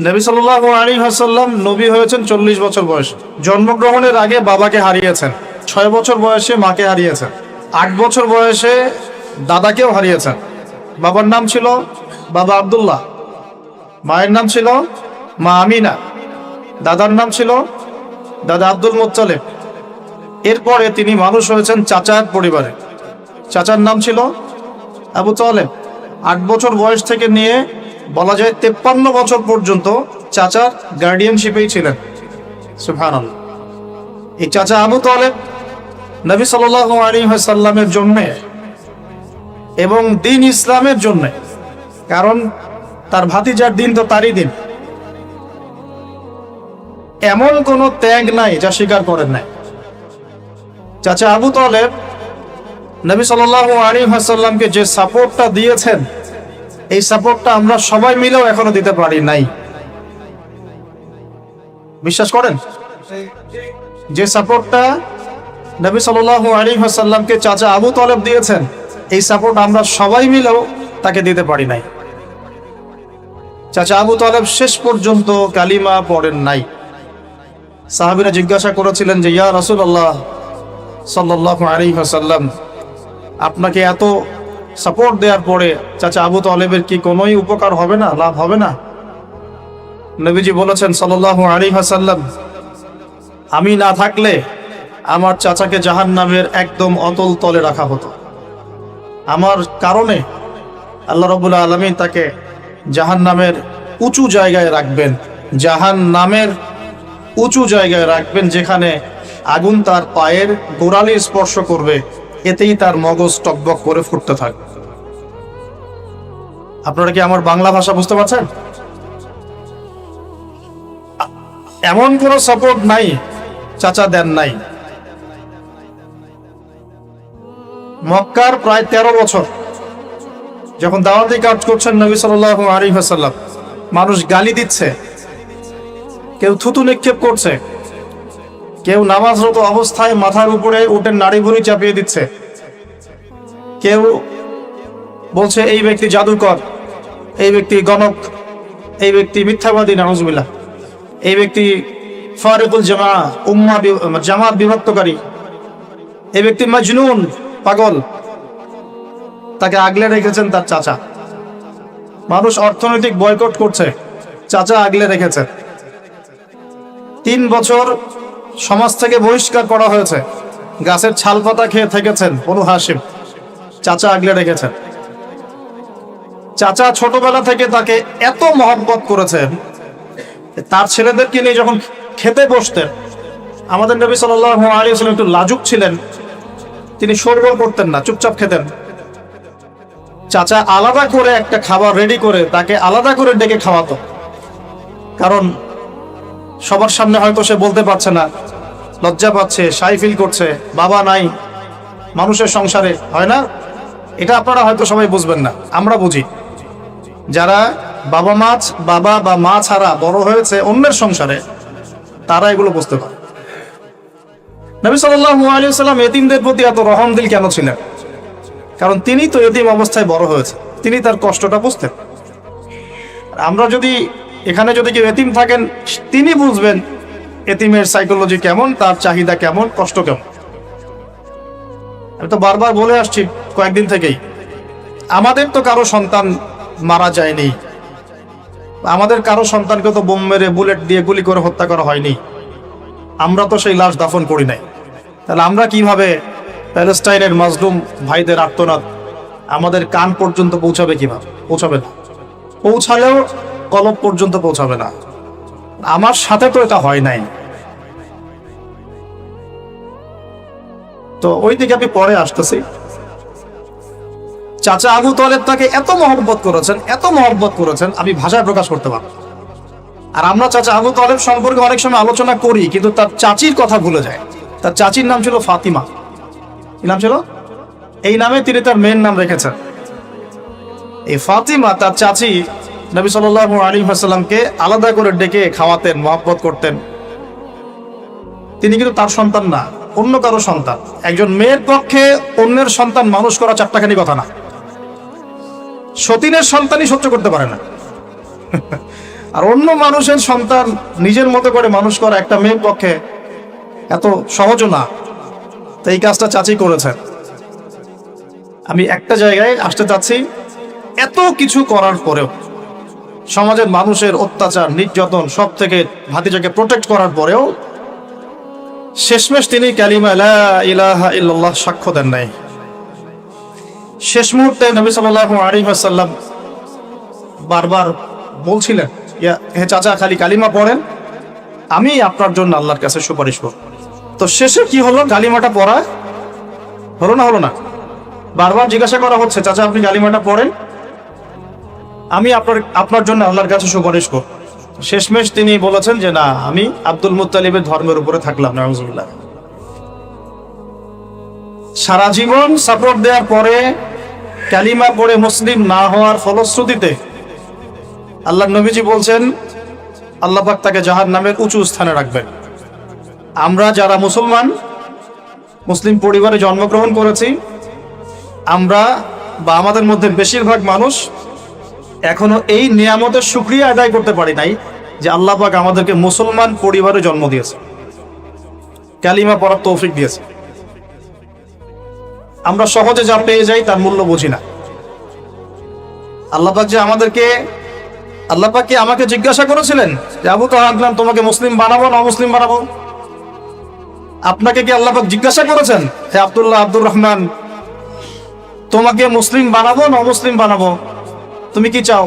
নবী সাল্লাহ আলী হাসাল্লাম নবী হয়েছেন চল্লিশ বছর বয়স। জন্মগ্রহণের আগে বাবাকে হারিয়েছেন। ছয় বছর বয়সে মাকে হারিয়েছেন। আট বছর বয়সে দাদাকেও হারিয়েছেন। বাবার নাম ছিল বাবা আব্দুল্লাহ। মায়ের নাম ছিল মা আমিনা। দাদার নাম ছিল দাদা আব্দুল মোত্তালেব। এরপরে তিনি মানুষ হয়েছেন চাচার পরিবারে। চাচার নাম ছিল আবু তালেব। আট বছর বয়স থেকে নিয়ে বলা যায় তেপ্পান্ন বছর পর্যন্ত চাচার গার্ডিয়ানশিপেই ছিলেন। সুফান এই চাচা আবু তালেব নবী সাল আলী সাল্লামের জন্যে এবং দিন ইসলামের জন্যে, কারণ তার ভাতিজার দিন তো তারই দিন। এমন কোনো ত্যাগ নাই যা স্বীকার করেন নাই। চাচা আবু তালেব নবী সাল আলী হাসাল্লামকে যে সাপোর্টটা দিয়েছেন এই সাপোর্টটা আমরা সবাই মিলেও এখনও দিতে পারি নাই। বিশ্বাস করেন? যে সাপোর্টটা নবী সাল আলী হাসাল্লামকে চাচা আবু তালেব দিয়েছেন, এই সাপোর্ট আমরা সবাই মিলেও তাকে দিতে পারি নাই। চাচা আবু তালেব শেষ পর্যন্ত কালিমা পড়েন নাই। সাহাবিরা জিজ্ঞাসা করেছিলেন যে, ইয়া রসুল আল্লাহ সাল্লাহ আলী হাসাল্লাম আপনাকে এত সাপোর্ট দেওয়ার পরে চাচা আবু তালেবের কি কোনোই উপকার হবে না, লাভ হবে না? নবীজি বলেছেন সাল্লাহ আলী হাসাল্লাম আমি না থাকলে আমার চাচাকে জাহান নামের একদম অতল তলে রাখা হতো। আমার কারণে আল্লাহ রবুল্লা আলমী তাকে জাহান নামের উঁচু জায়গায় রাখবেন জাহান নামের উঁচু জায়গায় রাখবেন যেখানে আগুন তার পায়ের গোড়ালি স্পর্শ করবে। এতেই তার মগজ টকবক করে ফুটতে থাকবে আপনারা কি আমার বাংলা ভাষা বুঝতে পারছেন? এমন কোনো সাপোর্ট নাই, চাচা দেন নাই। মক্কার প্রায় তেরো বছর, যখন দাওয়াতি কাজ করছেন নবী সাল আলী হাসাল্লাম মানুষ গালি দিচ্ছে, কেউ থুতু নিক্ষেপ করছে। কেউ নামাজরত অবস্থায় মাথার উপরে উঠে নাড়ি ভুড়ি চাপিয়ে দিচ্ছে। কেউ বলছে, এই ব্যক্তি জাদুকর, এই ব্যক্তি গণক, এই ব্যক্তি মিথ্যাবাদী, নাউজবিল্লাহ। এই ব্যক্তি ফারেকুল জামা, উম্মা জামাত বিভক্তকারী। এই ব্যক্তি মাজনুন, পাগল। তাকে আগলে রেখেছেন তার চাচা। মানুষ অর্থনৈতিক বয়কট করছে, চাচা আগলে রেখেছে। তিন বছর সমাজ থেকে বহিষ্কার করা হয়েছে। গাছের ছাল পাতা খেয়ে থেকেছেন বনু হাসিম চাচা আগলে রেখেছেন। চাচা ছোটবেলা থেকে তাকে এত মহব্বত করেছেন, তার ছেলেদেরকে নিয়ে যখন খেতে বসতেন, আমাদের নবী সাল্লাহ আলী আসলাম একটু লাজুক ছিলেন, তিনি সরবর করতেন না, চুপচাপ খেতেন। চাচা আলাদা করে একটা খাবার রেডি করে তাকে আলাদা করে ডেকে খাওয়াতো। কারণ সবার সামনে হয়তো সে বলতে পারছে না। লজ্জা পাচ্ছে, সাই ফিল করছে, বাবা নাই, মানুষের সংসারে, হয় না? এটা আপনারা হয়তো সবাই বুঝবেন না, আমরা বুঝি। যারা বাবা মাছ বাবা বা মা ছাড়া বড় হয়েছে অন্যের সংসারে, তারা এগুলো বুঝতে পারে। নবী সাল্লাম এতিমদের প্রতি এত রহম দিল কেন ছিলেন? কারণ তিনি তো এতিম অবস্থায় বড় হয়েছে, তিনি তার কষ্টটা বুঝতেন। আমরা যদি এখানে যদি কেউ এতিম থাকেন, তিনি বুঝবেন এতিমের সাইকোলজি কেমন, তার চাহিদা কেমন, কষ্ট কেমন। আমি তো বারবার বলে আসছি কয়েকদিন থেকেই, আমাদের তো কারও সন্তান মারা যায়নি। আমাদের কারও সন্তানকে তো বোম মেরে বুলেট দিয়ে গুলি করে হত্যা করা হয়নি। আমরা তো সেই লাশ দাফন করি নাই। তাহলে আমরা কীভাবে প্যালেস্টাইনের মাজলুম ভাইদের আত্মনাদ আমাদের কান পর্যন্ত পৌঁছাবে কীভাবে? পৌঁছাবে না। পৌঁছালেও কলব পর্যন্ত পৌঁছাবে না। আমার সাথে তো এটা হয় নাই। তো ওই দিকে আমি পরে আসতেছি। চাচা আবু তলেব তাকে এত মহব্বত করেছেন, এত মহব্বত করেছেন, আমি ভাষায় প্রকাশ করতে পারব। আর আমরা চাচা আবু তলেব সম্পর্কে অনেক সময় আলোচনা করি, কিন্তু তার চাচির কথা ভুলে যায়। তার চাচির নাম ছিল ফাতিমা। কি নাম ছিল? এই নামে তিনি তার মেয়ের নাম রেখেছেন। এই ফাতিমা তার চাচি নবী সাল আলী হাসাল্লামকে আলাদা করে ডেকে খাওয়াতেন, মহব্বত করতেন। তিনি কিন্তু তার সন্তান না, অন্য কারও সন্তান। একজন মেয়ের পক্ষে অন্যের সন্তান মানুষ করা চারটাখানি কথা না। সতীনের সন্তানই সহ্য করতে পারে না। আর অন্য মানুষের সন্তান নিজের মতো করে মানুষ করা একটা মেয়ের পক্ষে এত সহজও না। তো এই কাজটা চাচি করেছেন। আমি একটা জায়গায় আসতে চাচ্ছি, এত কিছু করার পরেও সমাজের মানুষের অত্যাচার, নির্যাতন সব থেকে ভাতিজাকে প্রোটেক্ট করার পরেও শেষমেশ তিনি ক্যালিমা ইলাহা সাক্ষ্য দেন নাই। শেষ মুহূর্তে নবী আলাইহি বারবার বলছিলেন হে চাচা, খালি কালিমা পড়েন, আমি আপনার জন্য আল্লাহর কাছে সুপারিশ করব। তো শেষে কি হলো? কালিমাটা পড়া হলো না হলো না? বারবার জিজ্ঞাসা করা হচ্ছে, চাচা, আপনি কালিমাটা পড়েন? আমি আপনার আপনার জন্য আল্লাহর কাছে সুপারিশ করব। শেষমেশ তিনি বলেছেন যে, না, আমি আব্দুল মুত্তালিবের ধর্মের উপরে থাকলাম, নাউজুবিল্লাহ। সারা জীবন সাপোর্ট দেওয়ার পরে কালিমা পড়ে মুসলিম না হওয়ার ফলশ্রুতিতে আল্লাহ নবীজি বলছেন, আল্লাহ পাক তাকে জাহার নামের উঁচু স্থানে রাখবেন। আমরা যারা মুসলমান, মুসলিম পরিবারে জন্মগ্রহণ করেছি, আমরা বা আমাদের মধ্যে বেশিরভাগ মানুষ এখনও এই নিয়ামতের সুক্রিয়া আদায় করতে পারি নাই যে আল্লাহ পাক আমাদেরকে মুসলমান পরিবারে জন্ম দিয়েছে। কালিমা পড়ার তৌফিক দিয়েছে। আমরা সহজে যা পেয়ে যাই তার মূল্য বুঝি না। আল্লাহ পাক যে আমাদেরকে, আল্লাহ পাক কি আমাকে জিজ্ঞাসা করেছিলেন যে, আবু তো তোমাকে মুসলিম বানাবো না মুসলিম বানাবো? আপনাকে কি আল্লাহ পাক জিজ্ঞাসা করেছেন? হে আব্দুল্লাহ আব্দুর রহমান, তোমাকে মুসলিম বানাবো না মুসলিম বানাবো? তুমি কি চাও?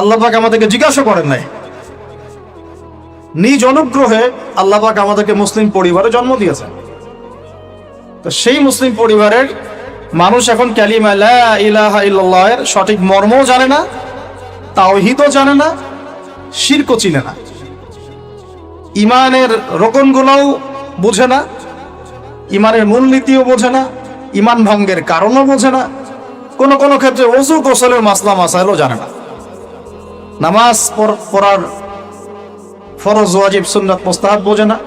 আল্লাহ পাক আমাদেরকে জিজ্ঞাসা করেন নাই। নিজ অনুগ্রহে আল্লাহ পাক আমাদেরকে মুসলিম পরিবারে জন্ম দিয়েছেন। তো সেই মুসলিম পরিবারের মানুষ এখন ক্যালিমা ইলাহা ইল্লাল্লাহের সঠিক মর্মও জানে না, তাওহিদও জানে না, শিরকও চিনে না। ইমানের রোকনগুলোও বোঝে না, ইমানের মূলনীতিও বোঝে না, ইমান ভঙ্গের কারণও বোঝে না কোন কোন ক্ষেত্রে অজু গোসলের মাসলা মাসাইলও জানে না। নামাজ পড়- পড়ার ফরজ, ওয়াজিব, সুন্নাত, মোস্তাহাব বোঝে না।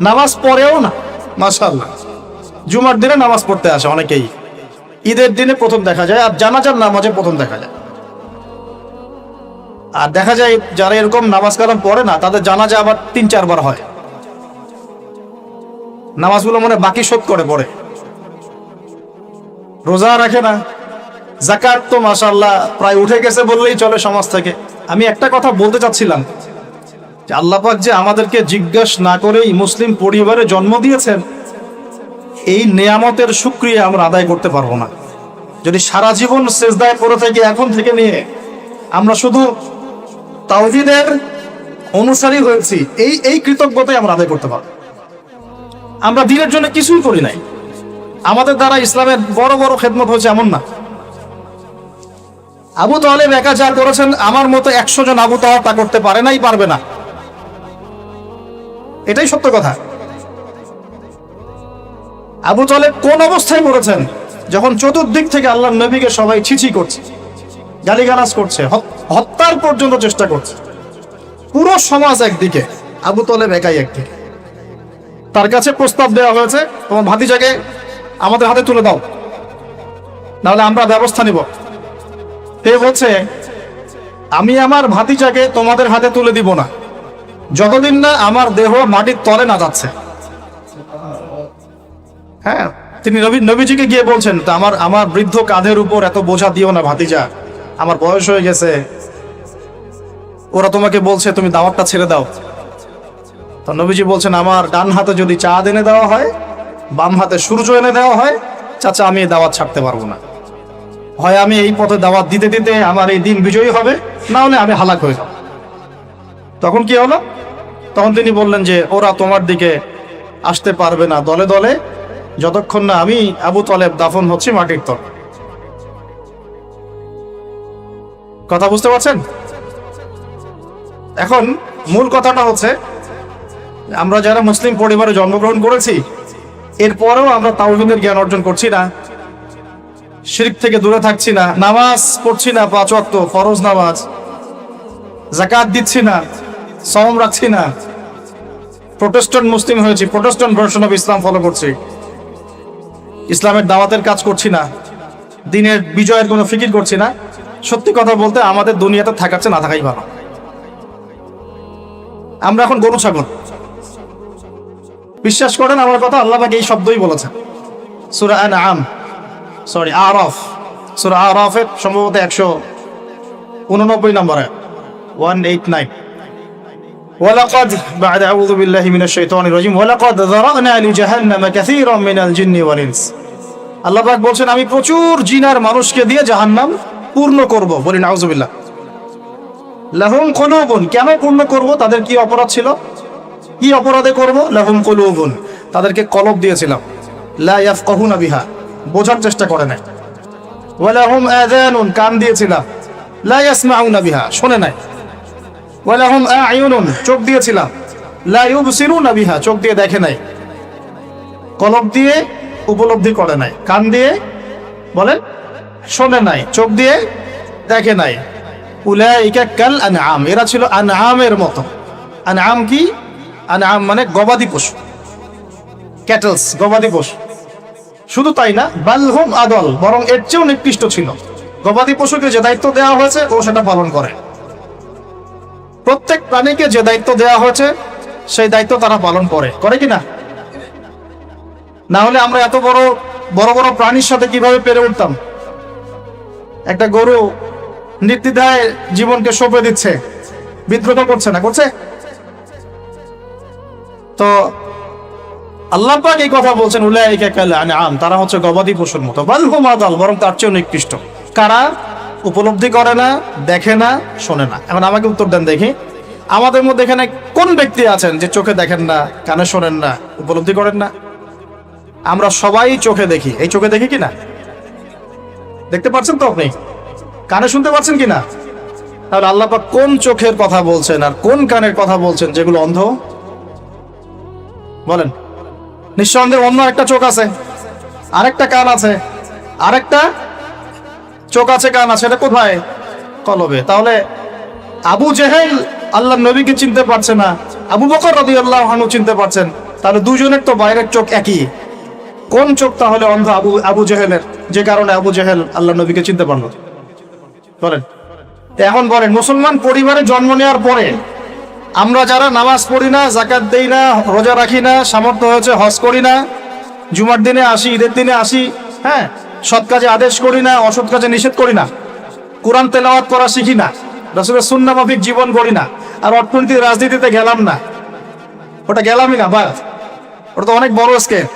নামাজ পড়েও না, মাশাআল্লাহ। জুমার দিনে নামাজ পড়তে আসে অনেকেই। ঈদের দিনে প্রথম দেখা যায়, আর জানাজার নামাজে প্রথম দেখা যায়। আর দেখা যায়, যারা এরকম নামাজ কালাম পড়ে না, তাদের জানাজা আবার তিন, চারবার হয়। নামাজগুলো মনে বাকি শোধ করে পড়ে। রোজা রাখে না জাকাত তো মাশাল্লাহ প্রায় উঠে গেছে বললেই চলে সমাজ থেকে। আমি একটা কথা বলতে চাচ্ছিলাম, যে আল্লাপাক যে আমাদেরকে জিজ্ঞেস না করেই মুসলিম পরিবারে জন্ম দিয়েছেন, এই নেয়ামতের সুক্রিয়া আমরা আদায় করতে পারব না। যদি সারা জীবন সেজদায় পড়ে থেকে এখন থেকে নিয়ে আমরা শুধু তাওহিদের অনুসারী হয়েছি, এই এই কৃতজ্ঞতাই আমরা আদায় করতে পারব। আমরা দিনের জন্য কিছুই করি নাই। আমাদের দ্বারা ইসলামের বড় বড় খেদমত হয়েছে এমন না। আবু তালেব একা যা করেছেন, আমার মতো একশো জন আবু তাহা তা করতে পারে নাই, পারবে না। এটাই সত্য কথা। আবু তালেব কোন অবস্থায় পড়েছেন? যখন চতুর্দিক থেকে আল্লাহ নবীকে সবাই ছিছি করছে, গালিগালাজ করছে, হত- হত্যার পর্যন্ত চেষ্টা করছে। পুরো সমাজ একদিকে, আবু তলেব একাই একদিকে। তার কাছে প্রস্তাব দেওয়া হয়েছে, তোমার ভাতিজাকে আমাদের হাতে তুলে দাও। নাহলে আমরা ব্যবস্থা নিব। সে বলছে, আমি আমার ভাতিজাকে তোমাদের হাতে তুলে দিব না। যতদিন না আমার দেহ মাটির তলে না যাচ্ছে। হ্যাঁ তিনি নবী নবীজিকে গিয়ে বলছেন, তা আমার আমার বৃদ্ধ কাঁধের উপর এত বোঝা দিও না ভাতিজা। আমার বয়স হয়ে গেছে। ওরা তোমাকে বলছে, তুমি দাওয়াতটা ছেড়ে দাও। তো নবীজি বলছেন, আমার ডান হাতে যদি চা এনে দেওয়া হয়, বাম হাতে সূর্য এনে দেওয়া হয়, চাচা, আমি দাওয়াত ছাড়তে পারব না। হয় আমি এই পথে দাওয়াত দিতে দিতে আমার এই দিন বিজয়ী হবে, না হলে আমি হালাক হয়ে যাব। তখন কি হলো? তখন তিনি বললেন যে, ওরা তোমার দিকে আসতে পারবে না দলে দলে, যতক্ষণ না আমি আবু তলেব দাফন হচ্ছি মাটির তল। কথা বুঝতে পারছেন? এখন মূল কথাটা হচ্ছে, আমরা যারা মুসলিম পরিবারে জন্মগ্রহণ করেছি, এরপরেও আমরা তাওহিদের জ্ঞান অর্জন করছি না। শিরক থেকে দূরে থাকছি না, নামাজ পড়ছি না পাঁচ ওয়াক্ত, ফরজ নামাজ। জাকাত দিচ্ছি না সম রাখছি না। প্রোটেস্ট্যান্ট মুসলিম হয়েছি, protestant version of Islam follow করছি। ইসলামের দাওয়াতের কাজ করছি না, দিনের বিজয়ের কোনো ফিকির করছি না। সত্যি কথা বলতে আমাদের দুনিয়াতে থাকার চেয়ে না থাকাই ভালো। আমরা এখন গরু, ছাগল। বিশ্বাস করেন আমার কথা আল্লাহ এই শব্দই বলেছেন। সুরা আম সরি আরফ সুরা আরফের সম্ভবত একশো উননব্বই নম্বরে ওয়ান এইট নাইন ولقد بعد أعوذ بالله من الشيطان الرجيم ولقد ذرأنا لجهنم كثيرا من الجن والإنس আল্লাহ পাক বলছেন আমি প্রচুর জিনার মানুষকে দিয়ে জাহান্নাম পূর্ণ করব বলি নাউজুবিল্লাহ লাহুম কুলুবুন কেন পূর্ণ করব তাদের কি অপরাধ ছিল কি অপরাধে করব লাহুম কুলুবুন তাদেরকে কলব দিয়েছিলাম লা ইয়াফকাহুনা বিহা বোঝার চেষ্টা করে নাই। ওয়ালাহুম আযানুন, কান দিয়েছিলাম। লা ইয়াসমাউনা বিহা, শুনে নাই। ওয়ালাহুম আ'য়ুনুন চোখ দিয়েছিলাম। লা ইউবসিরুনা বিহা, চোখ দিয়ে দেখে নাই। কলব দিয়ে উপলব্ধি করে নাই। কান দিয়ে বলেন, শোনে নাই। চোখ দিয়ে দেখে নাই। উলাইকা কাল আনআম, এরা ছিল আনআমের মতো। আনআম কি? আনআম মানে গবাদি পশু। ক্যাটলস, গবাদি পশু। শুধু তাই না, বালহুম আদল, বরং এর চেয়েও নিকৃষ্ট ছিল। গবাদি পশুকে যে দায়িত্ব দেওয়া হয়েছে, ও সেটা পালন করে। প্রত্যেক প্রাণীকে যে দায়িত্ব দেওয়া হয়েছে, সেই দায়িত্ব তারা পালন করে। করে কি না? না হলে আমরা এত বড় বড় বড় প্রাণীর সাথে কীভাবে পেরে উঠতাম? একটা গরু নির্দ্বিধায় জীবনকে সঁপে দিচ্ছে, বিদ্রোহ করছে না, করছে? তো আল্লাহ পাক এই কথা বলছেন, উলাইকা কাল আনআম, তারা হচ্ছে গবাদি পশুর মতো। বাল হুম আদাল বরং তার চেয়েও নিকৃষ্ট। কারা? উপলব্ধি করে না, দেখে না, শোনে না। এখন আমাকে উত্তর দেন দেখি। আমাদের মধ্যে এখানে কোন ব্যক্তি আছেন যে চোখে দেখেন না, কানে শোনেন না, উপলব্ধি করেন না? আমরা সবাই চোখে দেখি। এই চোখে দেখি কি না দেখতে পাচ্ছেন তো আপনি? কানে শুনতে পাচ্ছেন কি না তাহলে আল্লাহ পাক কোন চোখের কথা বলছেন আর কোন কানের কথা বলছেন যেগুলো অন্ধ? বলেন। নিঃসন্দেহে অন্য একটা চোখ আছে। আরেকটা কান আছে। আরেকটা চোখ আছে, কান আছে। এটা কোথায়? কলবে। তাহলে আবু জেহেল আল্লাহ নবীকে চিনতে পারছে না। আবু বকর রদি আল্লাহ চিনতে পারছেন। তাহলে দুজনের তো বাইরের চোখ একই। কোন চোখ তাহলে অন্ধ আবু আবু জেহেলের? যে কারণে আবু জেহেল আল্লাহ নবীকে চিনতে পারল। বলেন। এখন বলেন, মুসলমান পরিবারে জন্ম নেওয়ার পরে আমরা যারা নামাজ পড়ি না জাকাত দেই না, রোজা রাখি না, সামর্থ্য হয়েছে হজ করি না, জুমার দিনে আসি, ঈদের দিনে আসি হ্যাঁ সৎ কাজে আদেশ করি না, অসৎ কাজে নিষেধ করি না, কোরআন তেলাওয়াত করা শিখি না, রসুলের সুন্না মাফিক জীবন করি না, আর অর্থনীতি রাজনীতিতে গেলাম না। ওটা গেলামই না, বাস। ওটা তো অনেক বড় স্কেল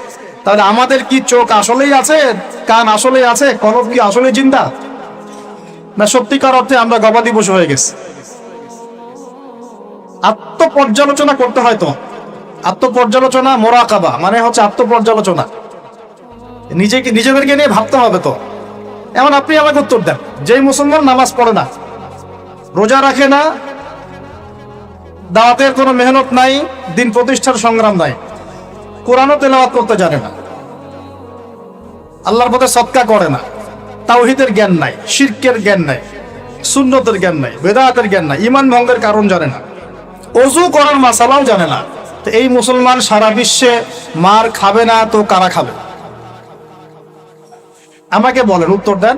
তাহলে আমাদের কি চোখ আসলেই আছে, কান আসলেই আছে, কলব কি আসলেই চিন্তা না সত্যিকার অর্থে আমরা গবাদি পশু হয়ে গেছি। আত্মপর্যালোচনা করতে হয় তো। আত্মপর্যালোচনা মোরাকাবা মানে হচ্ছে আত্মপর্যালোচনা। নিজেকে, নিজেদেরকে নিয়ে ভাবতে হবে তো। এমন আপনি আমাকে উত্তর দেন, যেই মুসলমান নামাজ পড়ে না, রোজা রাখে না, দাওয়াতের কোনো মেহনত নাই, দিন প্রতিষ্ঠার সংগ্রাম নাই, কোরআনও তেলাওয়াত করতে জানে না, আল্লাহর পথে সৎকা করে না, তাওহিদের জ্ঞান নাই, শিরকের জ্ঞান নাই, সুন্নতের জ্ঞান নাই, বেদাতের জ্ঞান নাই ইমান ভঙ্গের কারণ জানে না। অজু করার মাসালাও জানে না। তো এই মুসলমান সারা বিশ্বে মার খাবে না, তো কারা খাবে? আমাকে বলেন, উত্তর দেন।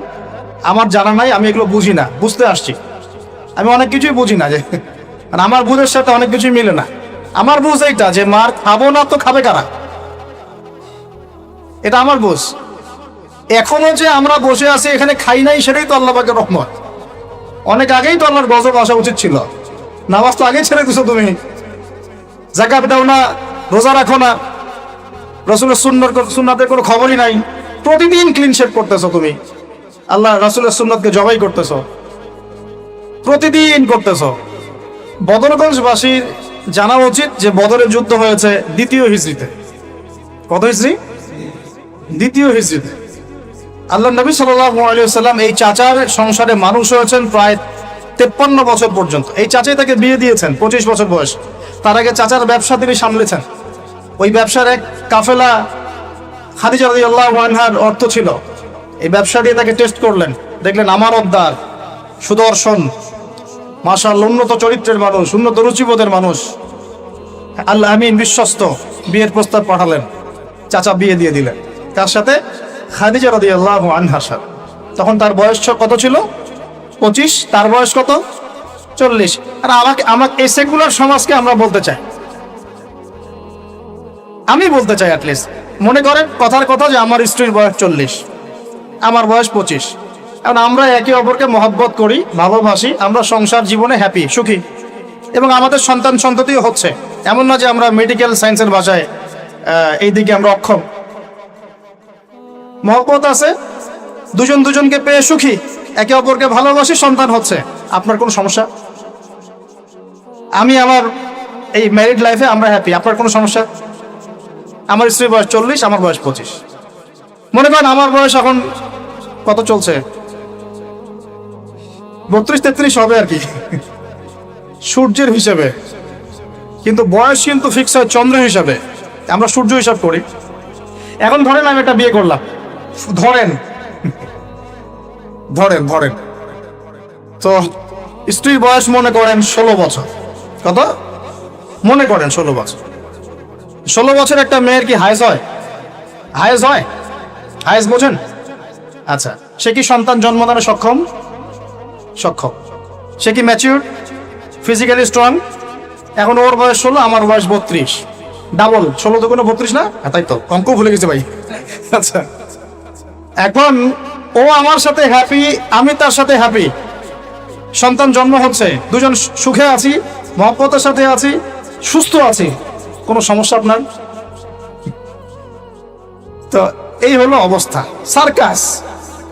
আমার জানা নাই, আমি এগুলো বুঝি না, বুঝতে আসছি। আমি অনেক কিছুই বুঝি না যে আর আমার বুঝের সাথে অনেক কিছুই মিলে না। আমার বুঝ এইটা যে মার খাব না, তো খাবে কারা? এটা আমার বুঝ। এখনও যে আমরা বসে আছি, এখানে খাই নাই, সেটাই তো আল্লাহ রহমত। অনেক আগেই তো আল্লাহর গজব আসা উচিত ছিল। নামাজ তো আগেই ছেড়ে দিছো তুমি। জাকাত দাও না, রোজা রাখো না। রসুলের সুন্নর সুন্নাতের কোনো খবরই নাই। প্রতিদিন ক্লিন শেপ করতেছো তুমি। আল্লাহ রসুলের সুন্নতকে জবাই করতেছো। প্রতিদিন করতেছো। বদরগঞ্জবাসীর জানা উচিত যে বদরের যুদ্ধ হয়েছে দ্বিতীয় হিজড়িতে। কত হিজড়ি? দ্বিতীয় হিজড়িতে। আল্লাহ নবী সাল্লাম এই চাচার সংসারে মানুষ হয়েছেন প্রায় তেপ্পান্ন বছর পর্যন্ত। এই চাচাই তাকে বিয়ে দিয়েছেন, পঁচিশ বছর বয়স। তার আগে চাচার ব্যবসা তিনি সামলেছেন। ওই ব্যবসার এক কাফেলা খাদিজা আনহার অর্থ ছিল, এই ব্যবসা দিয়ে তাকে টেস্ট করলেন। দেখলেন আমার অবদার, সুদর্শন মাশাল উন্নত চরিত্রের মানুষ, উন্নত রুচিবোধের মানুষ। আল্লাহ আমিন বিশ্বস্ত, বিয়ের প্রস্তাব পাঠালেন। চাচা বিয়ে দিয়ে দিলেন। তার সাথে খাদিজা রাদিয়াল্লাহু আনহার সাথে। তখন তার বয়স কত ছিল? পঁচিশ, তার বয়স কত? চল্লিশ। আর আমাকে আমাকে এই সেকুলার সমাজকে আমরা বলতে চাই। আমি বলতে চাই অ্যাটলিস্ট মনে করেন, কথার কথা যে আমার স্ত্রীর বয়স চল্লিশ, আমার বয়স পঁচিশ। এখন আমরা একে অপরকে মহব্বত করি, ভালোবাসি, আমরা সংসার জীবনে হ্যাপি সুখী। এবং আমাদের সন্তান সন্ততিও হচ্ছে। এমন না যে আমরা মেডিকেল সায়েন্সের ভাষায় এই দিকে আমরা অক্ষম। মহব্বত আছে। দুজন দুজনকে পেয়ে সুখী। একে অপরকে ভালোবাসি সন্তান হচ্ছে। আপনার কোনো সমস্যা? আমি আমার এই ম্যারিড লাইফে আমরা হ্যাপি আপনার কোনো সমস্যা? আমার স্ত্রীর বয়স চল্লিশ, আমার বয়স পঁচিশ। মনে করেন আমার বয়স এখন কত চলছে? বত্রিশ, তেত্রিশ হবে আর কি। সূর্যের হিসেবে। কিন্তু বয়স কিন্তু ফিক্স হয় চন্দ্র হিসাবে। আমরা সূর্য হিসাব করি। এখন ধরেন আমি একটা বিয়ে করলাম। ধরেন ধরেন ধরেন। তো স্ত্রীর বয়স মনে করেন ষোলো বছর। কত? মনে করেন ষোলো বছর। ষোলো বছর একটা মেয়ের কি হায়েস হয়? হায়েস হয়? হায়েস বোঝেন? আচ্ছা সে কি সন্তান জন্মদানে সক্ষম? সক্ষম। সে কি ম্যাচিউর ফিজিক্যালি স্ট্রং এখন ওর বয়স ষোলো আমার বয়স বত্রিশ। ডাবল ষোলো তো কোনো বত্রিশ না? হ্যাঁ, তাই তো। অঙ্ক ভুলে গেছে ভাই। আচ্ছা। এখন ও আমার সাথে হ্যাপি আমি তার সাথে হ্যাপি সন্তান জন্ম হচ্ছে, দুজন সুখে আছি, মহব্বতের সাথে আছি, সুস্থ আছি, কোনো সমস্যা আপনার? তো এই হলো অবস্থা। সার্কাস।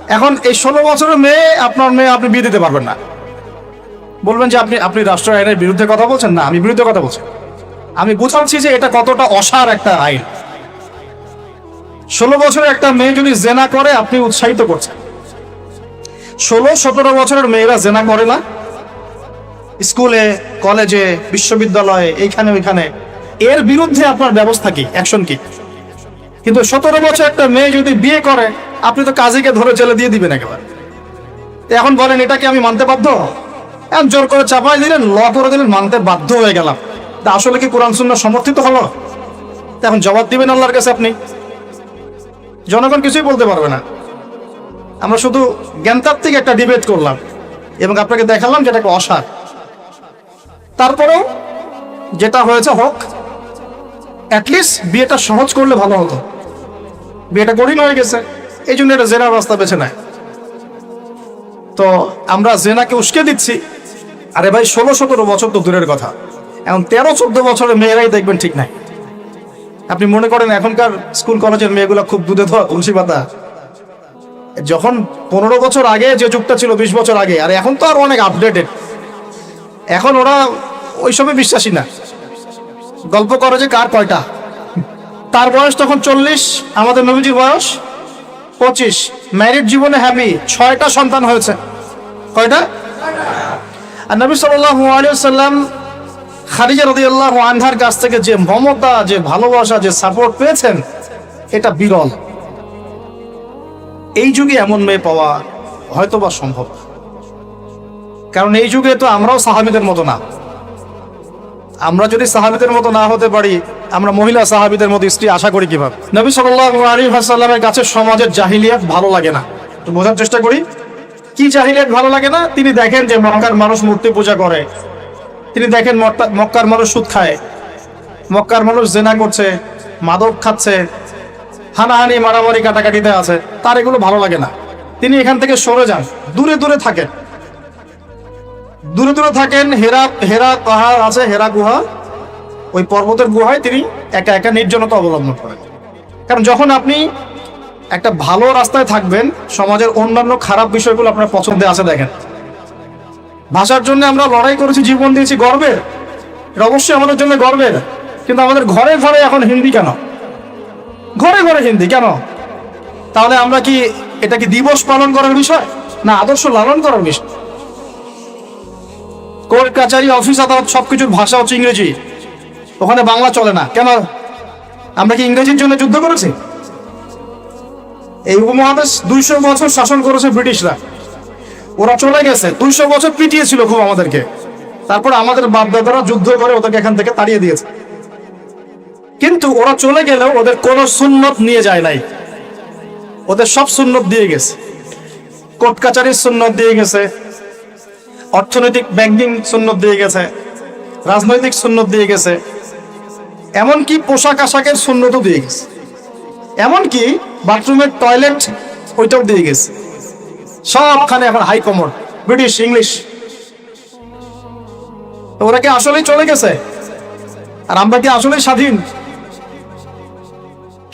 এখন এই ষোলো বছরের মেয়ে, আপনার মেয়ে আপনি বিয়ে দিতে পারবেন না। বলবেন যে আপনি আপনি রাষ্ট্র আইনের বিরুদ্ধে কথা বলছেন? না, আমি বিরুদ্ধে কথা বলছি। আমি বুঝাচ্ছি যে এটা কতটা অসার একটা আইন। ষোলো বছরের একটা মেয়ে যদি জেনা করে, আপনি উৎসাহিত করছেন। ষোলো, সতেরো বছরের মেয়েরা জেনা করে না। স্কুলে, কলেজে, বিশ্ববিদ্যালয়ে, এইখানে, ওইখানে। এর বিরুদ্ধে আপনার ব্যবস্থা কি? অ্যাকশন কি? কিন্তু সতেরো বছর একটা মেয়ে যদি বিয়ে করে, আপনি তো কাজীকে ধরে জেলে দিয়ে দিবেন একেবারে। এখন বলেন এটাকে আমি মানতে বাধ্য? এখন জোর করে চাপাই দিলেন, ল করে দিলেন, মানতে বাধ্য হয়ে গেলাম। তা আসলে কি কোরআন শূন্য সমর্থিত হলো? এখন জবাব দিবেন আল্লাহর কাছে আপনি। জনগণ কিছুই বলতে পারবে না। আমরা শুধু জ্ঞানতাত্ত্বিক একটা ডিবেট করলাম এবং আপনাকে দেখালাম যেটা একটা অসার। তারপরেও যেটা হয়েছে হোক অ্যাটলিস্ট বিয়েটা সহজ করলে ভালো হতো। বিয়েটা কঠিন হয়ে গেছে, এই জন্য এটা জেনার রাস্তা বেছে নেয়। তো আমরা জেনাকে উস্কে দিচ্ছি। আরে ভাই, ষোলো সতেরো বছর তো দূরের কথা। এখন তেরো চোদ্দ বছরের মেয়েরাই দেখবেন ঠিক নাই। আপনি মনে করেন এখনকার স্কুল কলেজের মেয়েগুলো খুব দুধে ধোয়া, তুলসী পাতা? যখন পনেরো বছর আগে যে যুগটা ছিল, বিশ বছর আগে, আর এখন তো আর অনেক আপডেটেড এখন ওরা ওইসবে বিশ্বাসী না। গল্প করে যে কার কয়টা। তার বয়স তখন চল্লিশ, আমাদের নবীজির বয়স পঁচিশ। ম্যারিড জীবনে হ্যাপি ছয়টা সন্তান হয়েছে। কয়টা? আর নবী সাল্লাম খাদিজা রাদিয়াল্লাহু আনহার কাছ থেকে যে মমতা, যে ভালোবাসা, যে সাপোর্ট পেয়েছেন, এটা বিরল। এই যুগে এমন মেয়ে পাওয়া হয়তো বা সম্ভব কারণ এই যুগে তো আমরাও সাহাবিদের মতো না। আমরা যদি সাহাবিদের মতো না হতে পারি, আমরা মহিলা সাহাবিদের মতো স্ত্রী আশা করি কীভাবে? নবী আলাইহি ওয়াসাল্লামের কাছে সমাজের জাহিলিয়াত ভালো লাগে না। একটু বোঝার চেষ্টা করি। কি জাহিলিয়াত ভালো লাগে না? তিনি দেখেন যে মক্কার মানুষ মূর্তি পূজা করে। তিনি দেখেন মক্কা- মক্কার মানুষ সুদ খায়। মক্কার মানুষ জেনা করছে, মাদক খাচ্ছে, হানাহানি, মারামারি কাটাকাটিতে আছে। তার এগুলো ভালো লাগে না। তিনি এখান থেকে সরে যান। দূরে দূরে থাকেন। দূরে দূরে থাকেন, হেরা হেরা পাহাড় আছে, হেরা গুহা। ওই পর্বতের গুহায় তিনি একা একা নির্জনতা অবলম্বন করেন। কারণ যখন আপনি একটা ভালো রাস্তায় থাকবেন, সমাজের অন্যান্য খারাপ বিষয়গুলো আপনার পছন্দে আছে, দেখেন। ভাষার জন্য আমরা লড়াই করেছি, জীবন দিয়েছি গর্বের। এটা অবশ্যই আমাদের জন্য গর্বের। কিন্তু আমাদের ঘরে ঘরে এখন হিন্দি কেন? ঘরে ঘরে হিন্দি কেন? তাহলে আমরা কি এটা কি দিবস পালন করার বিষয়? না, আদর্শ লালন করার বিষয়? কোর্ট, কাচারি, অফিস আদালত সবকিছুর ভাষা হচ্ছে ইংরেজি। ওখানে বাংলা চলে না। কেন? আমরা কি ইংরেজির জন্য যুদ্ধ করেছি? এই উপমহাদেশ দুইশো বছর শাসন করেছে ব্রিটিশরা। ওরা চলে গেছে। দুইশো বছর পিটিয়েছিল খুব আমাদেরকে। তারপর আমাদের বাপদাদারা যুদ্ধ করে ওদেরকে এখান থেকে তাড়িয়ে দিয়েছে। কিন্তু ওরা চলে গেলেও ওদের কোনো সুন্নত নিয়ে যায় নাই। ওদের সব সুন্নত দিয়ে গেছে। কোর্ট কাচারির সুন্নত দিয়ে গেছে। অর্থনৈতিক ব্যাংকিং সুন্নত দিয়ে গেছে। রাজনৈতিক সুন্নত দিয়ে গেছে। এমনকি পোশাক আশাকের সুন্নতও দিয়ে গেছে। এমনকি বাথরুমের টয়লেট ওইটাও দিয়ে গেছে। সবখানে এখন হাই কমন ব্রিটিশ ইংলিশ ওরা কি আসলেই চলে গেছে? আর আমরা কি আসলেই স্বাধীন?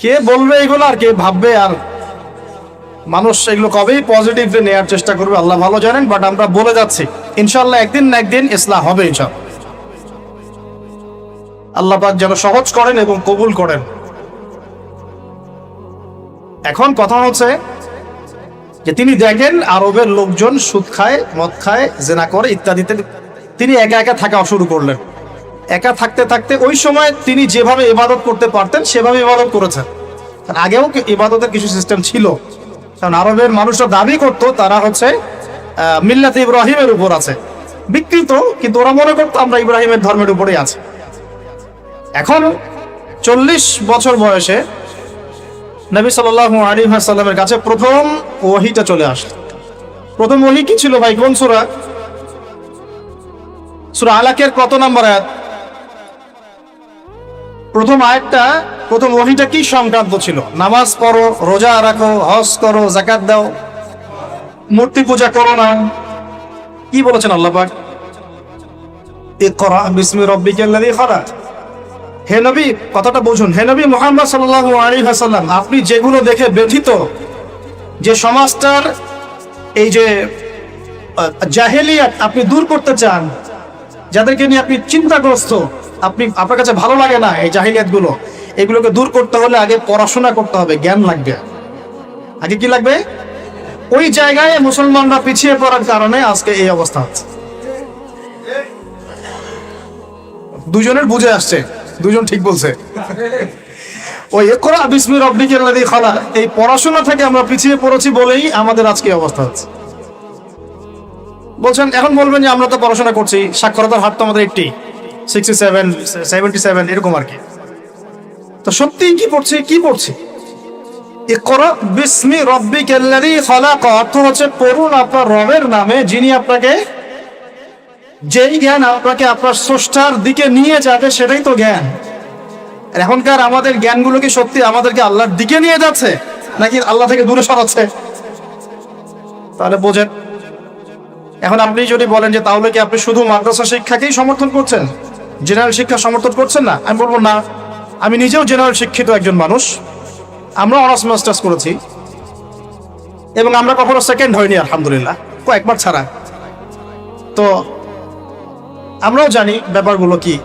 কে বলবে এগুলো আর কে ভাববে আর মানুষ এগুলো কবেই পজিটিভলি নেওয়ার চেষ্টা করবে, আল্লাহ ভালো জানেন বাট আমরা বলে যাচ্ছি ইনশাল্লাহ একদিন না একদিন ইসলাম হবে ইনশাল্লাহ আল্লাহ পাক যেন সহজ করেন এবং কবুল করেন। এখন কথা হচ্ছে যে তিনি দেখেন আরবের লোকজন সুদ খায়, মদ খায়, জেনা করে ইত্যাদিতে তিনি একা একা থাকা শুরু করলেন। একা থাকতে থাকতে ওই সময় তিনি যেভাবে ইবাদত করতে পারতেন, সেভাবে ইবাদত করেছেন। কারণ আগেও ইবাদতের কিছু সিস্টেম ছিল। কারণ আরবের মানুষরা দাবি করত, তারা হচ্ছে মিল্লাতে ইব্রাহিমের উপর আছে। বিকৃত, কিন্তু ওরা মনে করতো আমরা ইব্রাহিমের ধর্মের উপরেই আছে। এখন চল্লিশ বছর বয়সে নবী সাল্লাহ আলী সাল্লামের কাছে প্রথম ওহিটা চলে আসলো। প্রথম ওহি কি ছিল ভাই? কোন সুরা? সুরা আলাকের কত নম্বর আয়াত? প্রথম আয়াতটা, প্রথম ওহিটা কি সংক্রান্ত ছিল? নামাজ পড়ো, রোজা রাখো, হজ করো জাকাত দাও, মূর্তি পূজা করো না। কি বলেছেন আল্লাহ পাক? ইকরা বিসমি রব্বিকাল্লাযী খালাক। হে নবী, কথাটা বুঝুন। হে নবী মোহাম্মদ সাল্লাল্লাহু আলাইহি ওয়াসাল্লাম, আপনি যেগুলো দেখে ব্যথিত, যে সমাজটার এই যে জাহেলিয়াত আপনি দূর করতে চান, যাদেরকে নিয়ে আপনি চিন্তাগ্রস্ত, আপনি, আপনার কাছে ভালো লাগে না এই জাহিলিয়াতগুলো এগুলোকে দূর করতে হলে আগে পড়াশোনা করতে হবে, জ্ঞান লাগবে। আগে কি লাগবে? ওই জায়গায় মুসলমানরা পিছিয়ে পড়ার কারণে আজকে এই অবস্থা হচ্ছে। দুজনের বুঝে আসছে। দুজন ঠিক বলছে। ওই একরা বিসমি রব্বিকের লাযী খালা এই পড়াশোনা থেকে আমরা পিছিয়ে পড়েছি বলেই আমাদের আজকে অবস্থা হচ্ছে। বলছেন, এখন বলবেন যে আমরা তো পড়াশোনা করছি, সাক্ষরতার হার তো আমাদের eighty sixty seven seventy seven এরকম আর কি। তো সত্যি কি পড়ছি কি পড়ছি? বিসমি রব্বিকাল্লাযী খালাক, অর্থ হচ্ছে, পড়ুন আপনার রবের নামে, যিনি আপনাকে যেই জ্ঞান আপনাকে আপনার স্রষ্টার দিকে নিয়ে যাবে, সেটাই তো জ্ঞান। এখনকার আমাদের জ্ঞানগুলো কি সত্যি আমাদেরকে আল্লাহর দিকে নিয়ে যাচ্ছে, নাকি আল্লাহ থেকে দূরে সরাচ্ছে? তাহলে বোঝেন। এখন আপনি যদি বলেন যে, তাহলে কি আপনি শুধু মাদ্রাসা শিক্ষাকেই সমর্থন করছেন? জেনারেল শিক্ষা সমর্থন করছেন না? আমি বলব না। আমি নিজেও জেনারেল শিক্ষিত একজন মানুষ। আমরা অনার্স মাস্টার্স করেছি। এবং আমরা কখনো সেকেন্ড হইনি আলহামদুলিল্লাহ। কয়েকবার ছাড়া। তো আমরাও জানি ব্যাপারগুলো কি।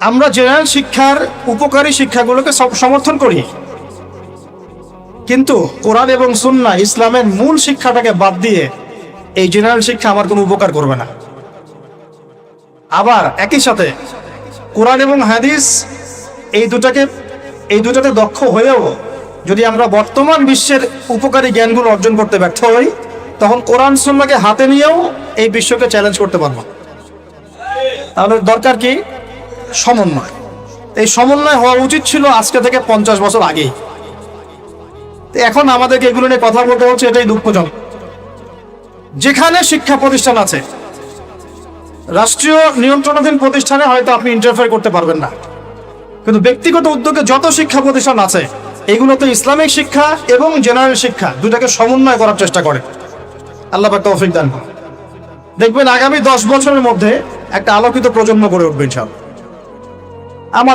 আমরা জেনারেল শিক্ষার উপকারী শিক্ষাগুলোকে সমর্থন করি। কিন্তু কোরআন এবং সুন্না ইসলামের মূল শিক্ষাটাকে বাদ দিয়ে এই জেনারেল শিক্ষা আমার কোনো উপকার করবে না। আবার একই সাথে কোরআন এবং হাদিস এই দুটাকে, এই দুটাতে দক্ষ হয়েও যদি আমরা বর্তমান বিশ্বের উপকারী জ্ঞানগুলো অর্জন করতে ব্যর্থ হই তখন কোরআন সুন্নাকে হাতে নিয়েও এই বিশ্বকে চ্যালেঞ্জ করতে পারব। তাহলে দরকার কি? সমন্বয়। এই সমন্বয় হওয়া উচিত ছিল আজকে থেকে পঞ্চাশ বছর আগেই। তো এখন আমাদেরকে এগুলো নিয়ে কথা বলতে হচ্ছে, এটাই দুঃখজনক। যেখানে শিক্ষা প্রতিষ্ঠান আছে, রাষ্ট্রীয় নিয়ন্ত্রণাধীন প্রতিষ্ঠানে হয়তো আপনি ইন্টারফেয়ার করতে পারবেন না। কিন্তু ব্যক্তিগত উদ্যোগে যত শিক্ষা প্রতিষ্ঠান আছে, এগুলোতে ইসলামিক শিক্ষা এবং জেনারেল শিক্ষা দুটাকে সমন্বয় করার চেষ্টা করে। আল্লাহ পাক তৌফিক দান। দেখবেন আগামী দশ বছরের মধ্যে একটা আলোকিত প্রজন্ম গড়ে উঠবে ইনশাআল্লাহ আমার